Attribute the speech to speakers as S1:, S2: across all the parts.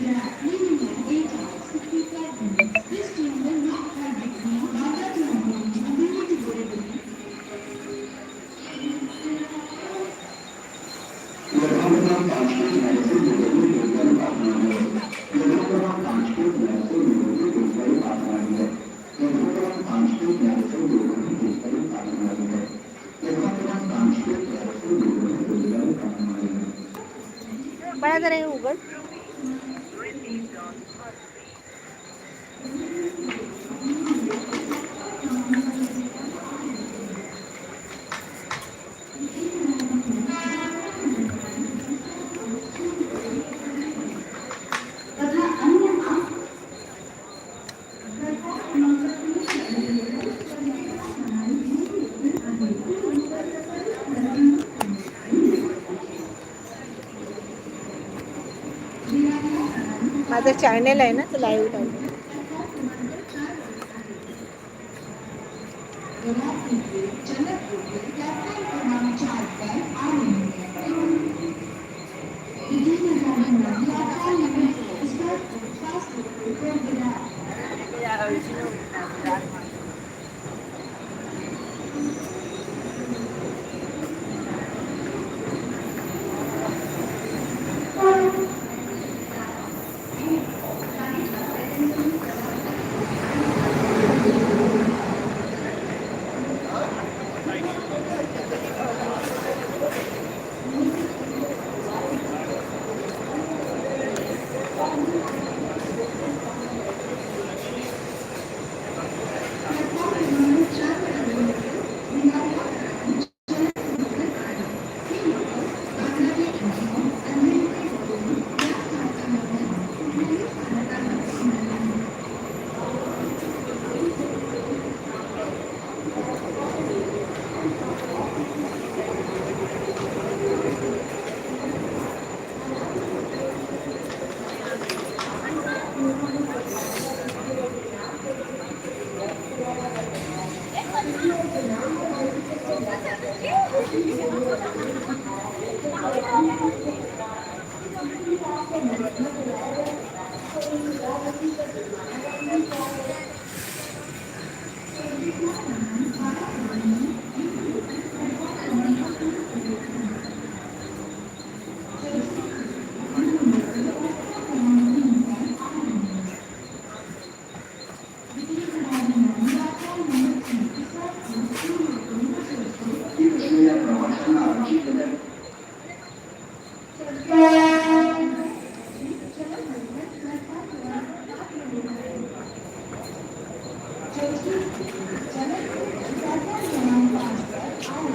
S1: Yeah. माझं channel आहे ना तो लाईव्ह लावतो Thank you.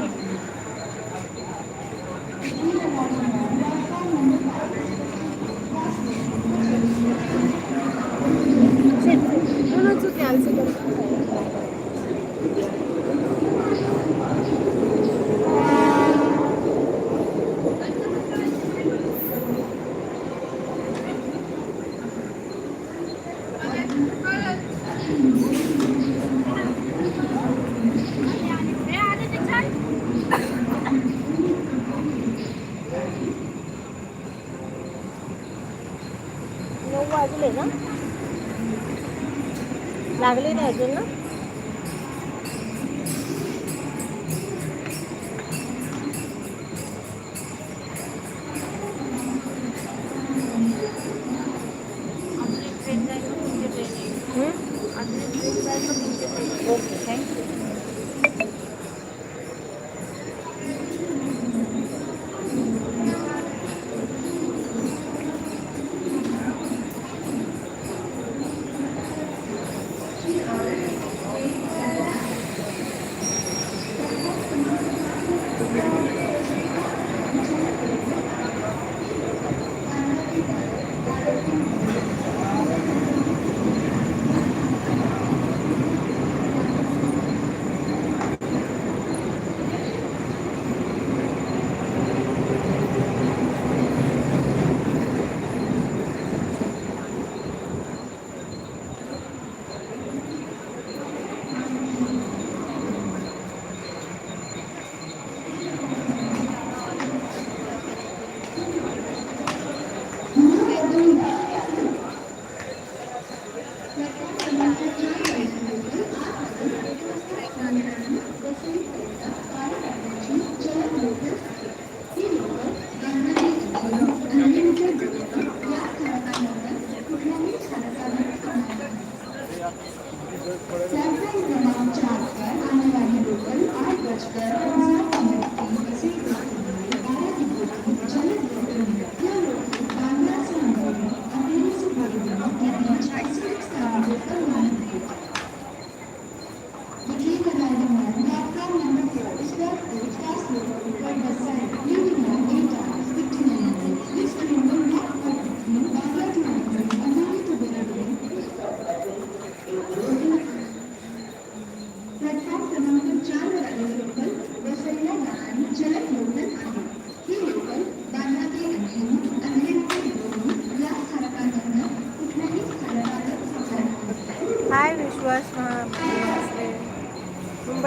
S1: लागले नाही अजून ना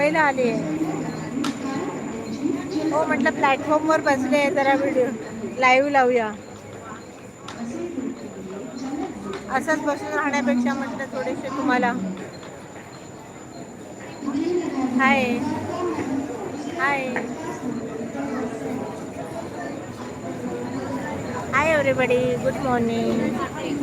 S1: मुंबईला आली आहे. हो म्हटलं प्लॅटफॉर्मवर बसले आहे जरा व्हिडिओ लाईव्ह लावूया. असंच बसून राहण्यापेक्षा म्हटलं थोडेसे तुम्हाला. Hi hi hi everybody good morning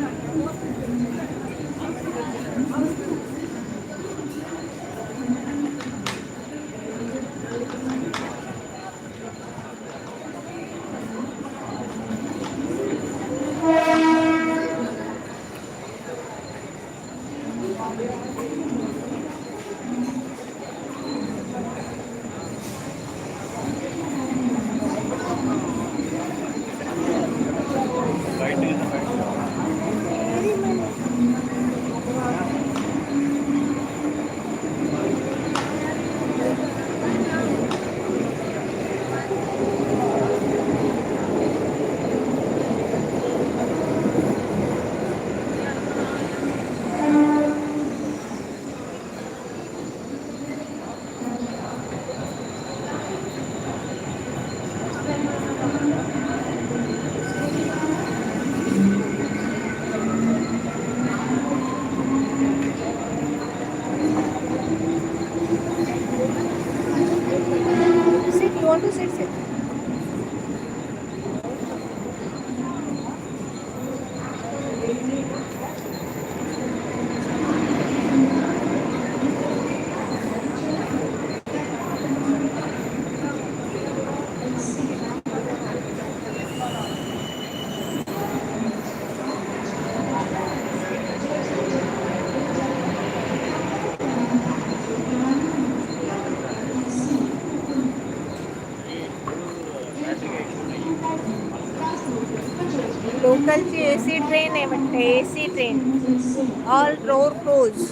S1: opposites आहेत ट्रेन आहे म्हणते A C train all door close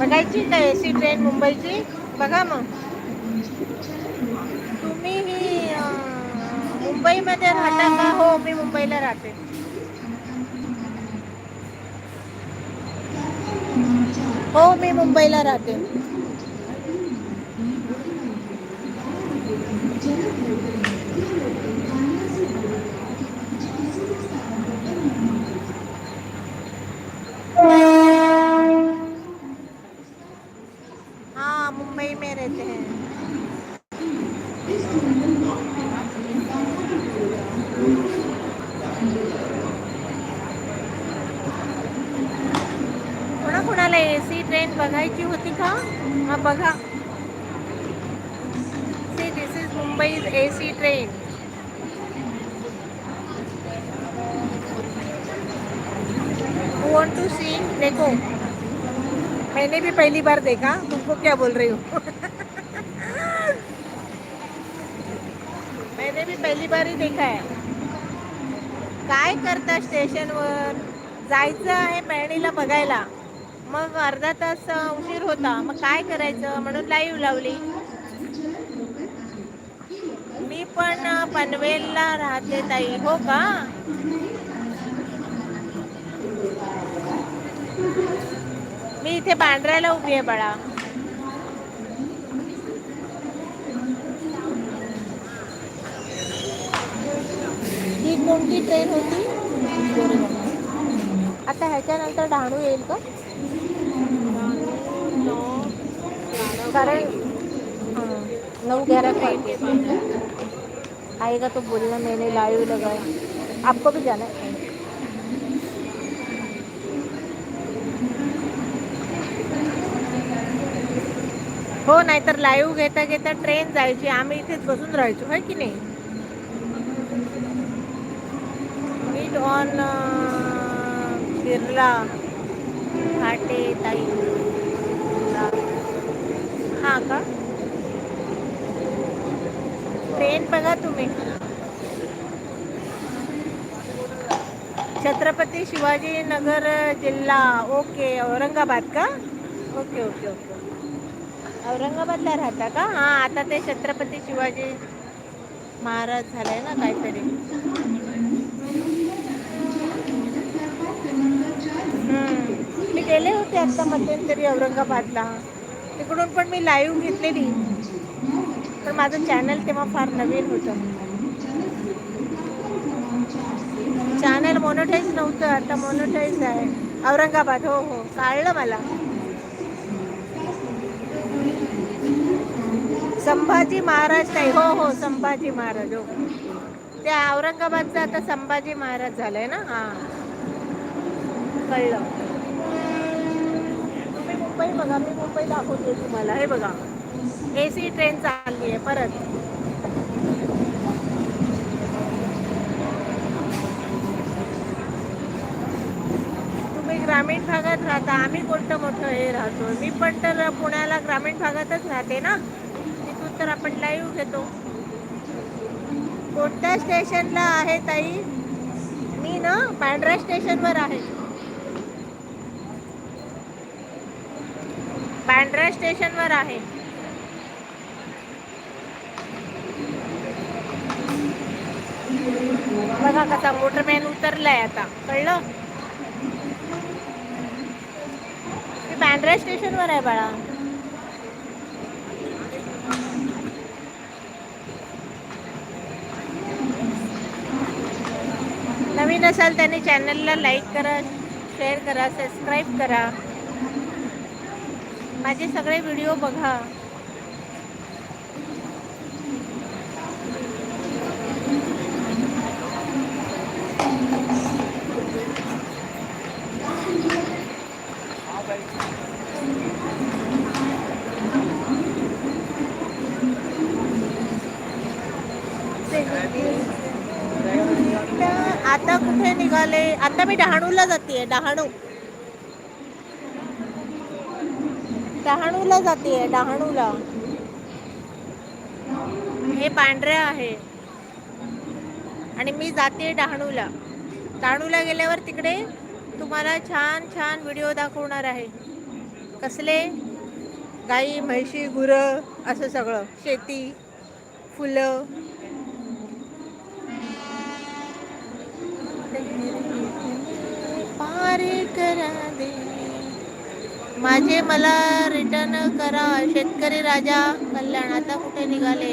S1: बघायची का ए सी ट्रेन मुंबईची? बघा मग. तुम्ही ही मुंबईमध्ये राहता का? हो मी मुंबईला राहते. हो मी मुंबईला राहते हाँ मुंबई में रहते हैं कोणा कोणाला ए सी ट्रेन होती का? हा बघा. See this is Mumbai A C train want to see देखो. मैंने भी पहली बार देखा. तुमको क्या बोल रही हूँ? मैंने भी पहली बार ही देखा है. काय करता स्टेशनवर जायचं आहे बहिणीला बघायला. मग अर्धा तास उशीर होता. मग काय करायचं? म्हणून लाईव्ह लावली. मी पण पनवेलला राहते ताई. हो का? मी इथे बांद्र्याला उभी आहे बाळा. ही कोणती ट्रेन होती? आता ह्याच्यानंतर डहाणू येईल का? कारण नऊ नौ ग्यारह का आएगा तो बोलना मैंने लाइव लगाया आपको भी जाना है. हो नाहीतर लाईव्ह घेता घेता ट्रेन जायची. आम्ही इथेच बसून राहायचो आहे की नाही? मीट ऑन बिर्ला फाटे ताई. हां का? ट्रेन बघा तुम्ही. छत्रपती शिवाजी नगर जिल्हा. ओके औरंगाबाद का? ओके ओके ओके औरंगाबादला राहता का? हां आता ते छत्रपती शिवाजी महाराज झालंय ना काहीतरी. मी गेले होते आता मध्यंतरी औरंगाबादला. तिकडून पण मी लाईव्ह घेतलेली. पण माझं चॅनल तेव्हा फार नवीन होतं. चॅनल मोनोटाईज नव्हतं आता मोनोटाईज आहे. औरंगाबाद हो हो कळलं मला. संभाजी महाराज नाही हो हो संभाजी महाराज हो. त्या औरंगाबादचं आता संभाजी महाराज झालंय ना? हा. कळलं. मुंबई बघा मी मुंबई दाखवते तुम्हाला. हे बघा. ए सी ट्रेन चालली आहे परत. तुम्ही ग्रामीण भागात राहता आम्ही कोणतं मोठं हे राहतो. मी पण तर पुण्याला ग्रामीण भागातच राहते ना. तिथून तर आपण लाईव्ह घेतो. कोणत्या स्टेशनला आहे ताई? मी ना पांढऱ्या स्टेशनवर आहे. पांढऱ्या स्टेशनवर आहे. बघा कसा मोटरमॅन उतरलाय आता. कळलं? मी बँड्रा स्टेशनवर आहे बाळा. नवीन असाल त्याने चॅनलला लाईक करा शेअर करा सबस्क्राईब करा. माझे सगळे व्हिडिओ बघा. आता कुठे निघाले? आता मी डहाणूला जाते डहाणू. डहाणूला जाते डहाणूला. हे पांढरे आहे. आणि मी जाते डहाणूला. डहाणूला गेल्यावर तिकडे तुम्हाला छान छान व्हिडिओ दाखवणार आहे. कसले? गाई म्हैशी गुरं असं सगळं. शेती फुलं. पारे करा दे. माझे मला रिटर्न करा. शेतकरी राजा कल्याण. आता कुठे निघाले?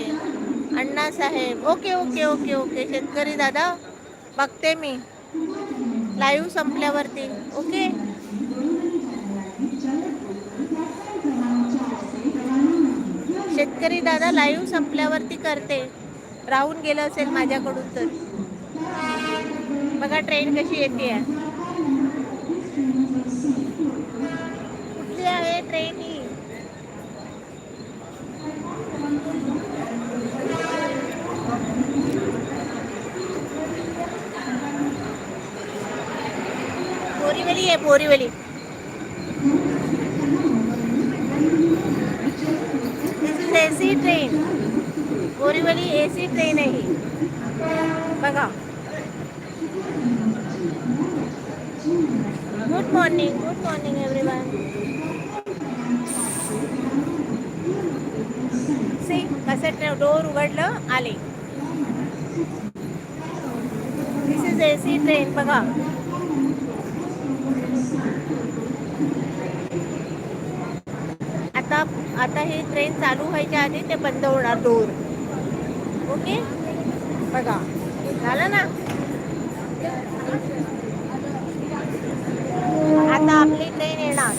S1: Anna Saheb. Okay okay okay okay शेतकरी दादा बघते मी. लाईव्ह संपल्यावरती. ओके शेतकरी दादा लाईव्ह संपल्यावरती करते. राहून गेलं असेल माझ्याकडून तर. बघा ट्रेन कशी येते. आहे ट्रेन. ही बोरीवली आहे Borivali. AC train Borivali AC train आहे बघा. Good morning good morning everyone असं डोर उघडलं आले. दिस इज एसी ट्रेन बघा. आता आता ही ट्रेन चालू व्हायच्या आधी ते बंद होणार डोर ओके बघा. झालं ना आता आपली ट्रेन येणार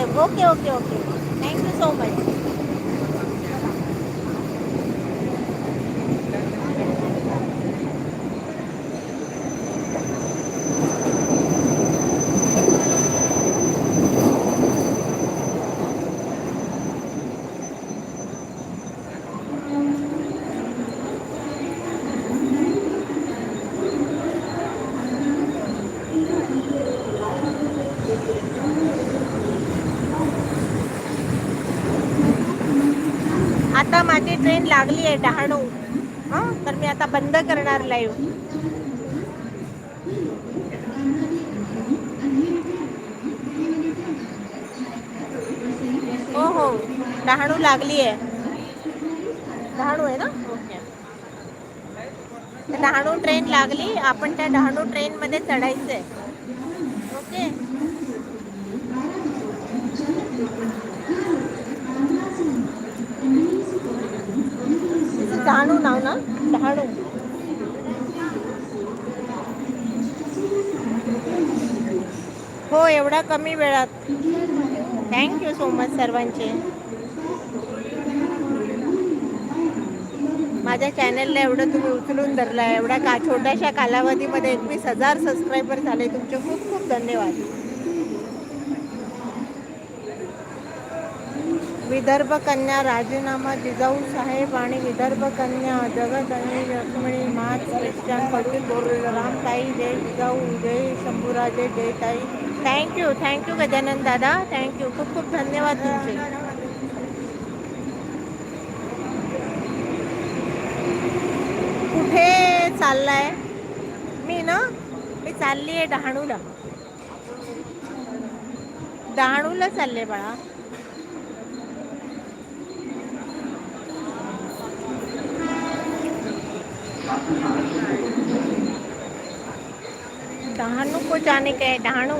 S1: Anna Saheb okay okay okay thank you so much आता माझी ट्रेन लागली आहे डहाणू. हां तर मी आता बंद करणार लाईव्ह हो हो डहाणू लागली आहे. डहाणू आहे ना? ओके. डहाणू ट्रेन लागली. आपण त्या डहाणू ट्रेनमध्ये चढायचं आहे ओके? डहाणू नाव ना? डहाणू हो एवढा कमी वेळात. थँक्यू सो मच सर्वांचे. माझ्या चॅनलला एवढं तुम्ही उचलून धरला एवढ्या का छोट्याशा कालावधीमध्ये एकवीस हजार सबस्क्रायबर झाले. तुमचे खूप खूप धन्यवाद. विदर्भ कन्या राजीनामा जिजाऊ साहेब आणि विदर्भ कन्या जगत आणि लक्ष्मणी मात ख्रिश्चन पटेल रामताई जय जिजाऊ जय शंभूराजे जय ताई. थँक्यू थँक्यू गजानन दादा. थँक्यू खूप खूप धन्यवाद तुमचे. कुठे चाललाय? मी ना मी चालली आहे डहाणूला. डहाणूला चालले बाळा. डहाणू को जाने काय डहाणू।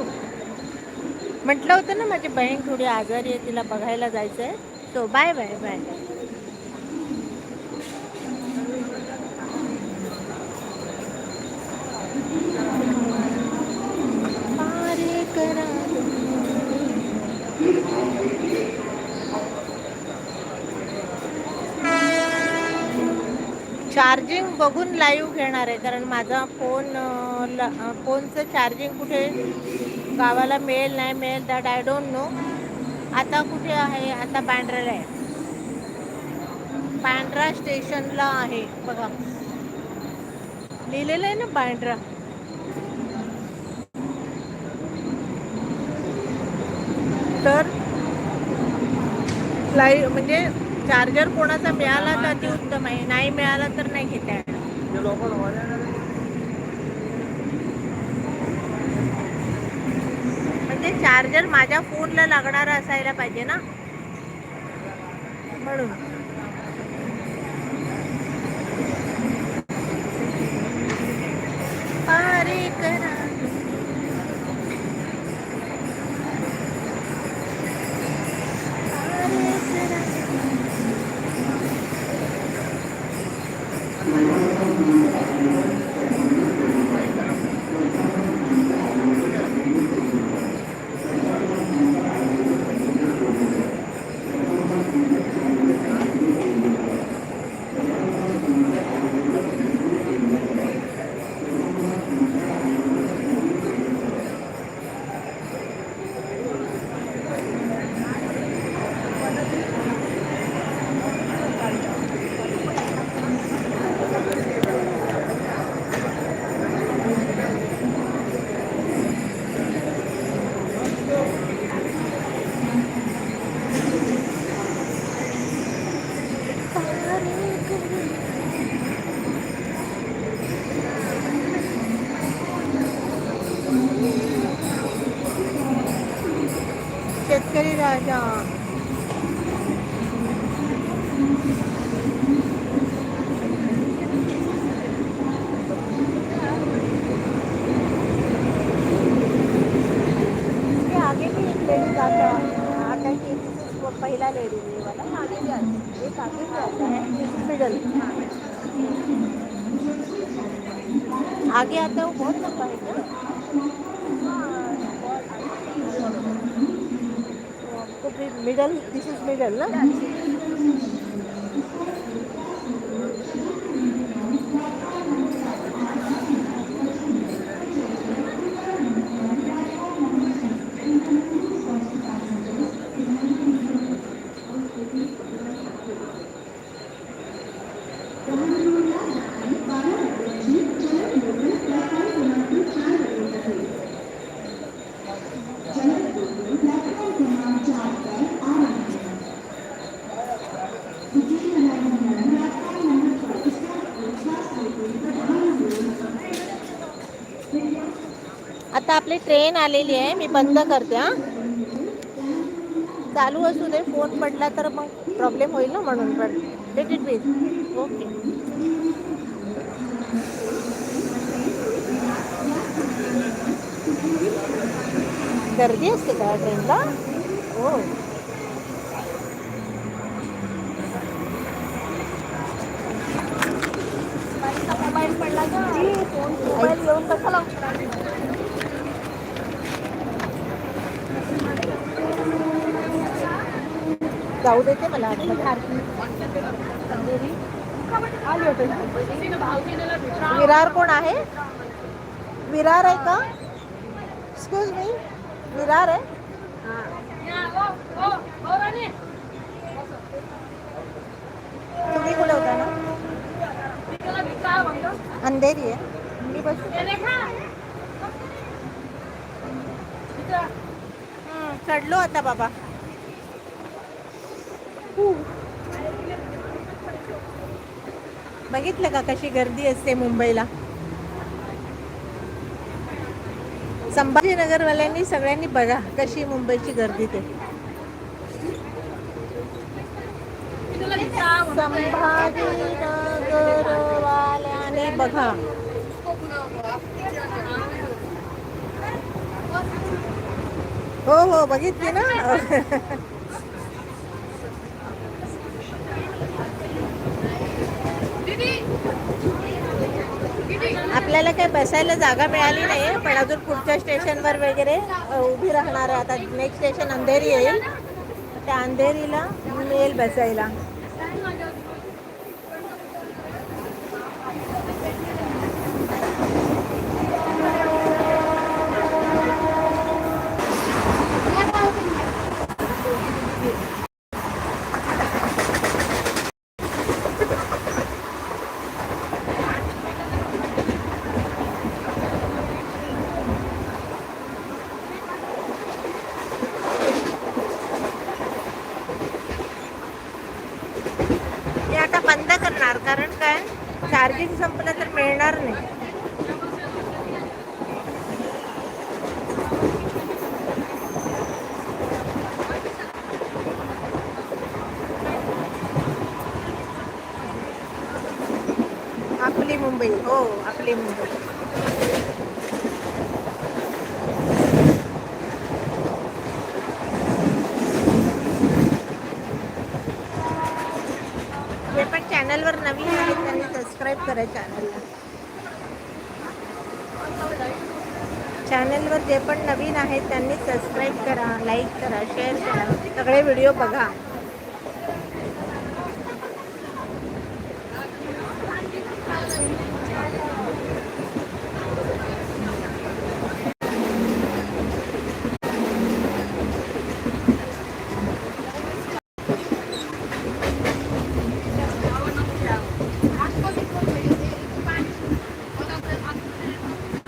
S1: म्हटलं होतं ना माझी बहीण थोडी आजारी आहे तिला बघायला जायचं आहे. सो बाय बाय बाय करा चार्जिंग बघून लाईव्ह घेणार आहे. कारण माझा फोन फोनचं चार्जिंग कुठे गावाला मिळेल नाही मिळेल दॅट आय डोंट नो आता कुठे आहे? आता बँड्राला आहे. बँड्रा स्टेशनला आहे. बघा. लिहिलेलं आहे ना बँड्रा तर लाईव्ह म्हणजे चार्जर कोणाचा मिळाला तर अतिउत्तम आहे? नाही मिळाला तर नाही घेता येणार. म्हणजे चार्जर माझ्या फोनला लागणारा असायला पाहिजे ना. म्हणून. आगे आता है वो बहुत लंबा है क्या? तो फिर मिडल दिस इज मिडल ना आता आपली ट्रेन आलेली आहे. मी बंद करते हा.
S2: चालू असू दे फोन पडला तर मग प्रॉब्लेम होईल ना म्हणून पण लेट इट प्लीज ओके गर्दी असते का ट्रेनला हो.
S3: मोबाईल पडला का? मोबाईल घेऊन कसा लावणार?
S2: जाऊ देते मला
S3: आली होते.
S2: विरार कोण आहे? विरार आहे का? एक्सक्यूज मी विरार आहे? तुम्ही कुठे होता ना? अंधेरी आहे मी बस. चढलो आता बाबा. बघितलं का कशी गर्दी असते मुंबईला? संभाजीनगरवाल्यांनी सगळ्यांनी बघा कशी मुंबईची गर्दी ते. संभाजीनगरवाल्याने बघा. हो हो बघितली ना? आपल्याला काही बसायला जागा मिळाली नाही पण अजून पुढच्या स्टेशनवर वगैरे उभी राहणार आहे. आता नेक्स्ट स्टेशन अंधेरी येईल. त्या अंधेरीला मिळेल बसायला हे आता बंद करणार कारण काय चार्जिंग संपलं तर मिळणार नाही आपली मुंबई हो आपली मुंबई जे पण चॅनलवर नवीन आहेत त्यांनी सबस्क्राईब करा चॅनलला चॅनलवर जे पण नवीन आहेत त्यांनी सबस्क्राईब करा लाईक करा शेअर करा. सगळे व्हिडिओ बघा.